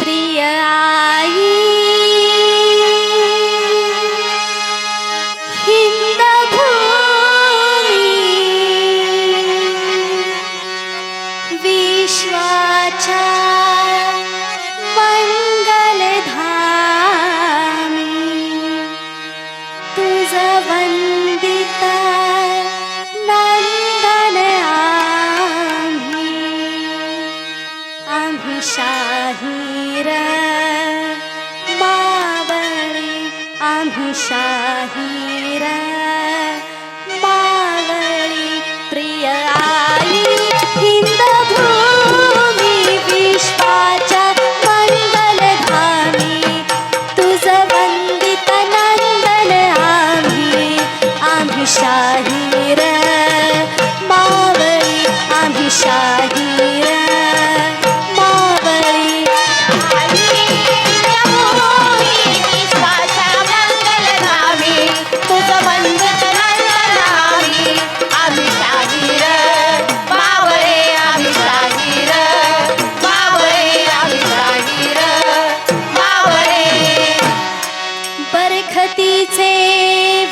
प्रिया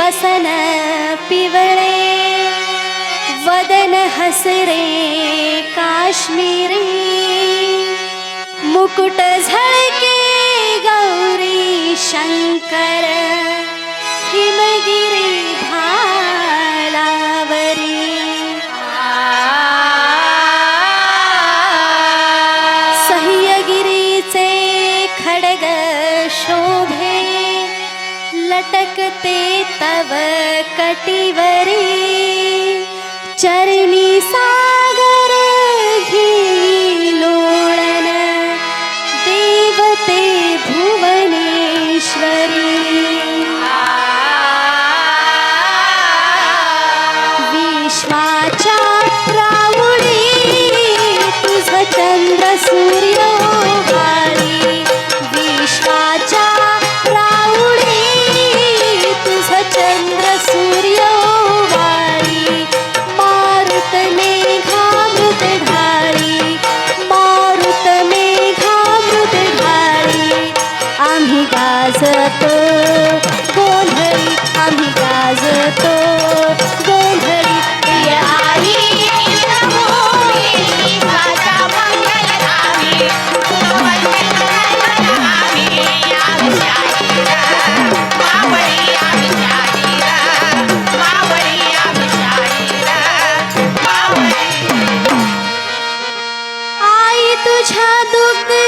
वसन पिवरे वदन हसरे काश्मीरे मुकुट झळके गौरी शङ्कर किमगिरिधा ಕಟಿ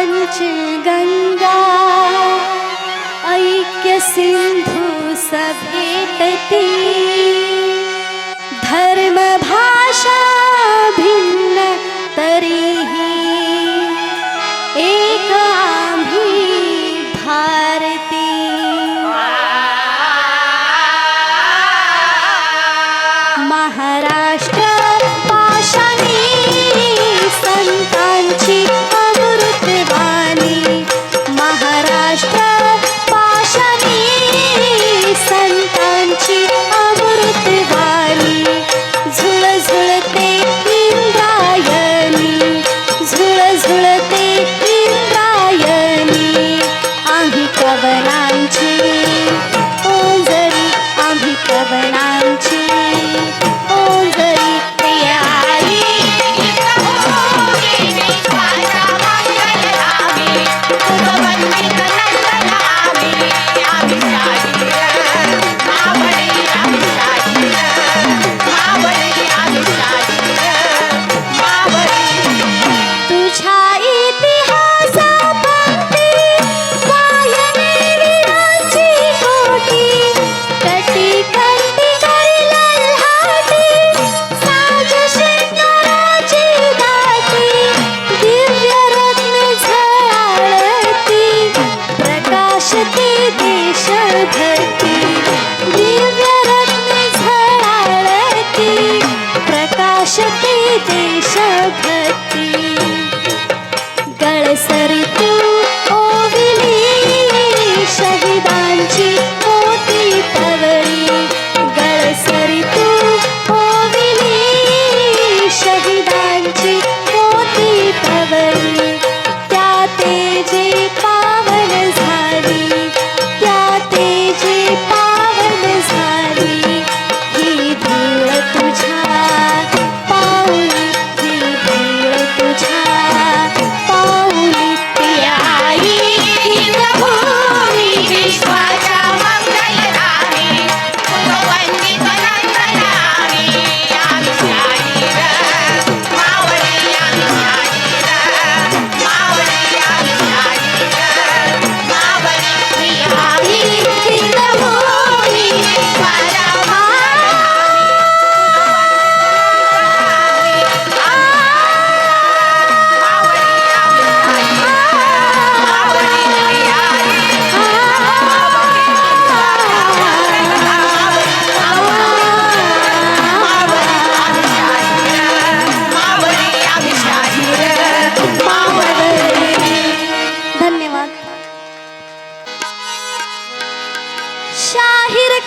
पञ्चगङ्गा ऐक्यसिन्धु सिन्धु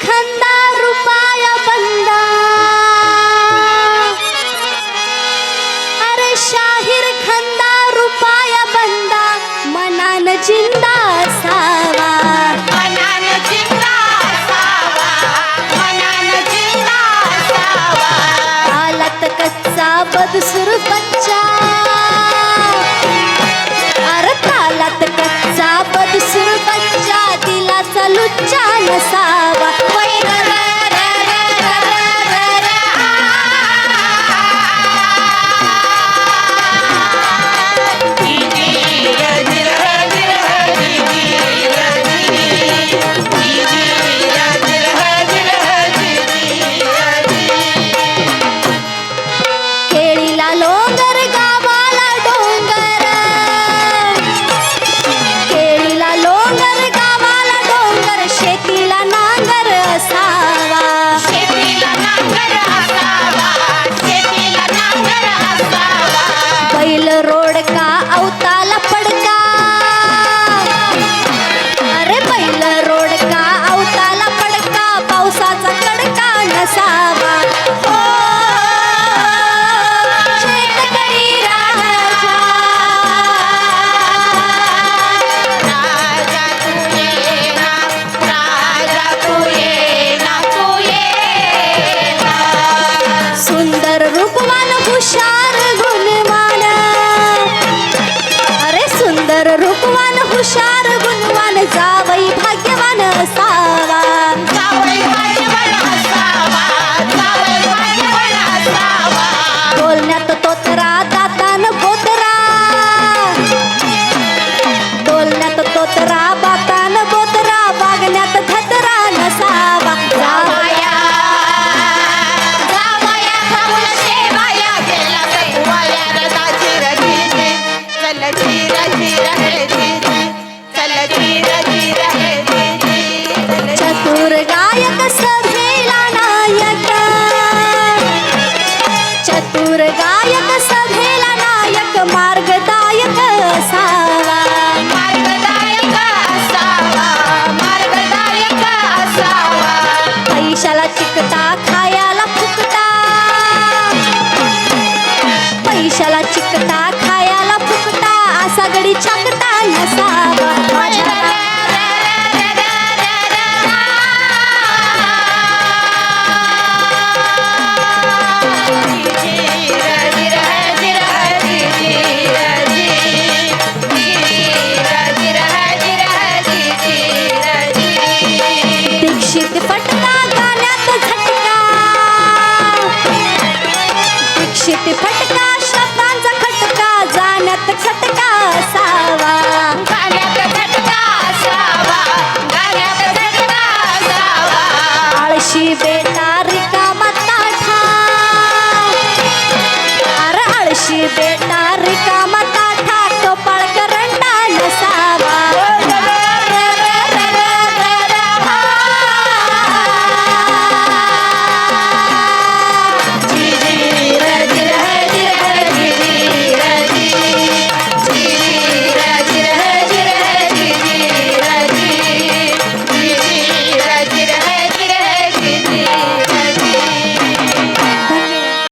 খান্দা রূপা नायक सभेला नायक. चतुर गायक सभेला नायक मार्गदायक असावा. मार्गदायक असावा मार्गदायक असावा. पैशाला चिकता खायला फुकता पैशाला चिकता खायला फुकता सगळी गडी नसावा. माझ्या